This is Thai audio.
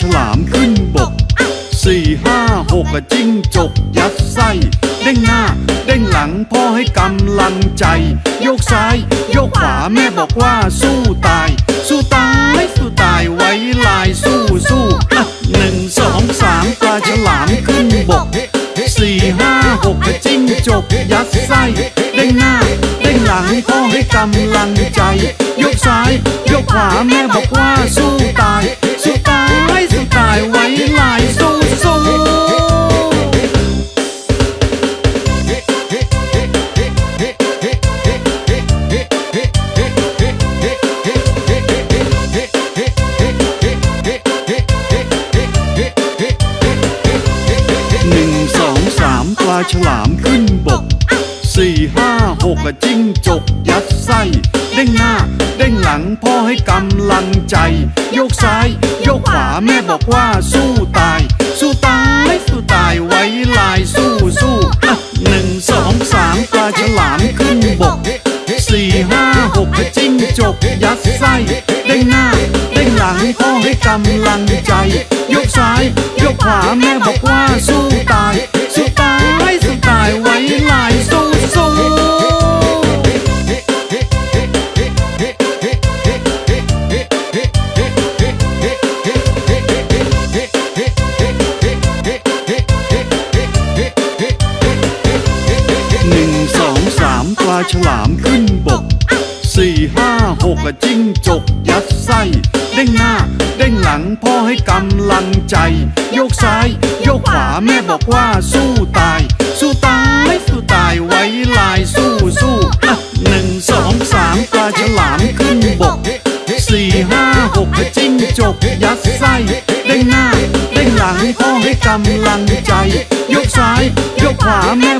ฉลามขึ้นบกสี่ห้าหกจิ้งจกยัดไส้ เด้งหน้า เด้งหลังพ่อให้กำลังใจ โยกซ้าย โยกขวาแม่บอกว่าสู้ตาย สู้ตาย สู้ตายไว้ลายสู้สู้อะหนึ่งสองสามปลาฉลามขึ้นบกสี่ห้าหกจิ้งจกยัดไส้ เด้งหน้า เด้งหลังพ่อให้กำลังใจ โยกซ้าย โยกขวาแม่บอกว่าสู้ตาย ฉลามขึ้นบกสี่ห้าหกอะจิ้งจกยัดไส้ เด้งหน้า เด้งหลังพ่อให้กำลังใจ โยกซ้าย โยกขวาแม่บอกว่าสู้ตาย สู้ตายสู้ตายไว้ลายสู้สู้อะหนึ่งสองสามปลาฉลามขึ้นบกสี่ห้าหกอะจิ้งจกยัดไส้ เด้งหน้า เด้งหลังพ่อให้กำลังใจ ยกซ้าย ยกขวาแม่บอกว่าสู้ตาย หนึ่งสองสามปลาฉลามขึ้นบกสี่ห้าหกอะจิ้งจกยัดไส้ เด้งหน้า เด้งหลังพ่อให้กำลังใจ โยกซ้าย โยกขวาแม่บอกว่าสู้ตาย สู้ตายสู้ตายไว้ลายสู้สู้หนึ่งสองสามปลาฉลามขึ้นบกสี่ห้าหกอะจิ้งจกยัดไส้เด้งหน้า เด้งหลังพ่อให้กำลังใจยกซ้ายยกขวาแม่